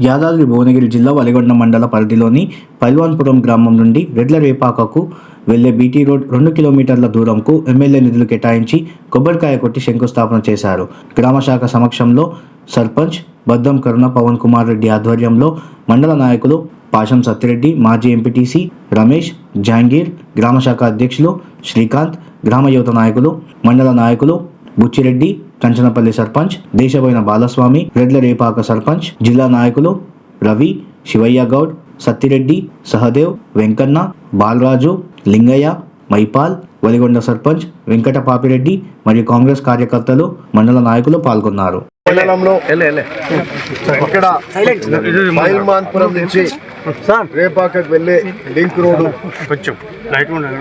యాదాద్రి భువనగిరి జిల్లా వలిగొండ మండల పరిధిలోని పైల్వాన్పురం గ్రామం నుండి రెడ్ల రేపాకకు వెళ్ళే బీటీ రోడ్ రెండు కిలోమీటర్ల దూరంకు ఎమ్మెల్యే నిధులు కేటాయించి కొబ్బరికాయ కొట్టి శంకుస్థాపన చేశారు. గ్రామ శాఖ సమక్షంలో సర్పంచ్ బద్దం కరుణ పవన్ కుమార్ రెడ్డి ఆధ్వర్యంలో మండల నాయకులు పాషం సత్తిరెడ్డి మాజీ ఎంపీటీసీ రమేష్ జహాంగీర్ గ్రామ శాఖ అధ్యక్షులు శ్రీకాంత్ గ్రామ యువత నాయకులు మండల నాయకులు బుచ్చిరెడ్డి కంచనపల్లి సర్పంచ్ దేశపోయిన బాలస్వామి రెడ్ల రేపాక సర్పంచ్ జిల్లా నాయకులు రవి శివయ్య గౌడ్ సత్తిరెడ్డి సహదేవ్ వెంకన్న బాలరాజు లింగయ్య మైపాల్ వలిగొండ సర్పంచ్ వెంకట పాపిరెడ్డి మరియు కాంగ్రెస్ కార్యకర్తలు మండల నాయకులు పాల్గొన్నారు. మండలంలో ఇక్కడ మైల్మాన్పురం నుంచి రేపాకకు వెళ్ళే లింక్ రోడ్ కొంచెం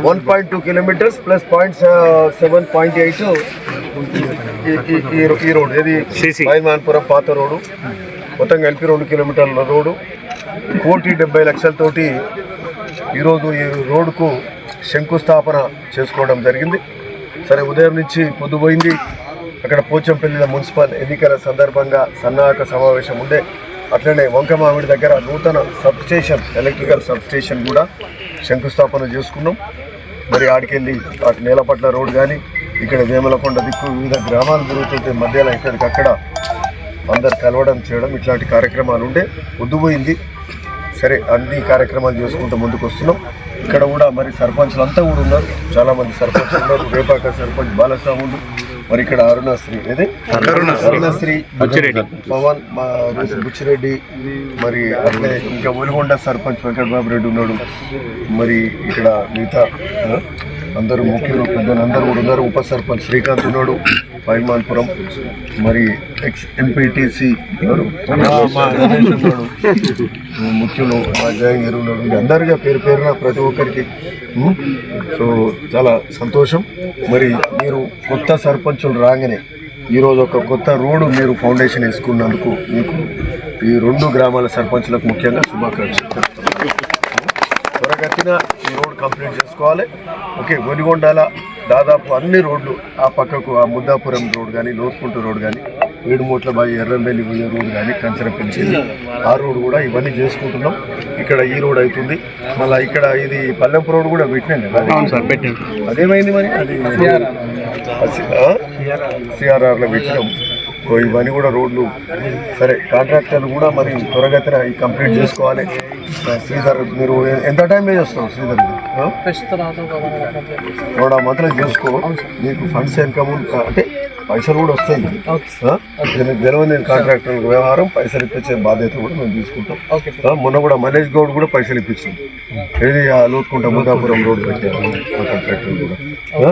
one point two kilometres plus point seven point eight ఈ రోడ్ ఇది మహిమాన్పురం పాత రోడ్డు మొత్తం కలిపి రెండు కిలోమీటర్ల రోడ్డు కోటి డెబ్బై లక్షలతోటి ఈరోజు ఈ రోడ్డుకు శంకుస్థాపన చేసుకోవడం జరిగింది సరే ఉదయం నుంచి పొద్దుపోయింది అక్కడ పోచంపల్లిలో మున్సిపల్ ఎన్నికల సందర్భంగా సన్నాహక సమావేశం ఉండే అట్లనే వంకమామిడి దగ్గర నూతన substation electrical substation కూడా శంకుస్థాపన చేసుకున్నాం మరి ఆడికెళ్ళి అటు నేలపట్ల రోడ్ కానీ ఇక్కడ వేమలకొండ దిక్కు వివిధ గ్రామాలు జరుగుతుంటే మధ్యలో ఇక్కడికి అక్కడ అందరు కలవడం చేయడం ఇట్లాంటి కార్యక్రమాలు ఉండే. పొద్దుపోయింది సరే అన్ని కార్యక్రమాలు చేసుకుంటూ ముందుకు వస్తున్నాం ఇక్కడ కూడా మరి సర్పంచ్లు అంతా కూడా ఉన్నారు. చాలా మంది సర్పంచ్ ఉన్నారు. రేపాక సర్పంచ్ బాలస్వామి ఉంది మరి ఇక్కడ అరుణశ్రీ ఏది? అరుణశ్రీ. బుచ్చిరెడ్డి. పవన్ బుచ్చిరెడ్డి మరి అట్లే ఇంకా ఒలిగొండ సర్పంచ్ వెంకటబాబు రెడ్డి ఉన్నాడు. మరి ఇక్కడ మిగతా అందరూ ముఖ్యులు పెద్దలు అందరూ కూడా ఉన్నారు. ఉప సర్పంచ్ శ్రీకాంత్ ఉన్నాడు పైమాన్పురం. మరి ఎక్స్ ఎంపీటీసీ ముఖ్యులు మా జయంగిరి ఉన్నాడు అందరిగా పేరు పేరున ప్రతి ఒక్కరికి సో చాలా సంతోషం. మరి మీరు కొత్త సర్పంచులు రాగానే ఈరోజు ఒక కొత్త రోడ్డు మీరు ఫౌండేషన్ వేసుకున్నందుకు మీకు ఈ రెండు గ్రామాల సర్పంచులకు ముఖ్యంగా శుభాకాంక్షలు. త్వరగతిన కంప్లీట్ చేసుకోవాలి. ఓకే ఒలిగొండాల దాదాపు అన్ని రోడ్లు ఆ పక్కకు ఆ ముద్దాపురం రోడ్ కానీ లోతుకుంట రోడ్ కానీ ఏడుమూట్ల బాయి ఎర్రంబెల్లి పోయే రోడ్ కానీ కంచరపల్లి ఆ రోడ్ కూడా ఇవన్నీ చేసుకుంటున్నాం. ఇక్కడ ఈ రోడ్ అవుతుంది. మళ్ళీ ఇక్కడ ఇది పల్లెంపు రోడ్ కూడా పెట్టినాం కదా. అవును సార్ పెట్టండి అదేమైంది మరి? అది సిఆర్ఆర్లో పెట్టినాం. ఇవన్నీ కూడా రోడ్లు సరే కాంట్రాక్టర్లు కూడా మరి త్వరగతిన ఈ కంప్లీట్ చేసుకోవాలి. ఆ, శ్రీధర్ మీరు ఎంత టైం వస్తావు శ్రీధర్ ఆ? కూడా మాత్రం చేసుకో. నీకు ఫండ్స్ ఇన్కమ్ అంటే పైసలు కూడా వస్తాయి. ఆ? దీనికి తెలియని కాంట్రాక్టర్ వ్యవహారం పైసలు ఇప్పించే బాధ్యత కూడా మేము తీసుకుంటాం. ఆ, మొన్న కూడా మనీష్ గౌడ్ కూడా పైసలు ఇప్పించాం ఏది ఆ లోతుకుంట ముదాపురం రోడ్ పెట్టారు ఆ కాంట్రాక్టర్ కూడా. ఆ?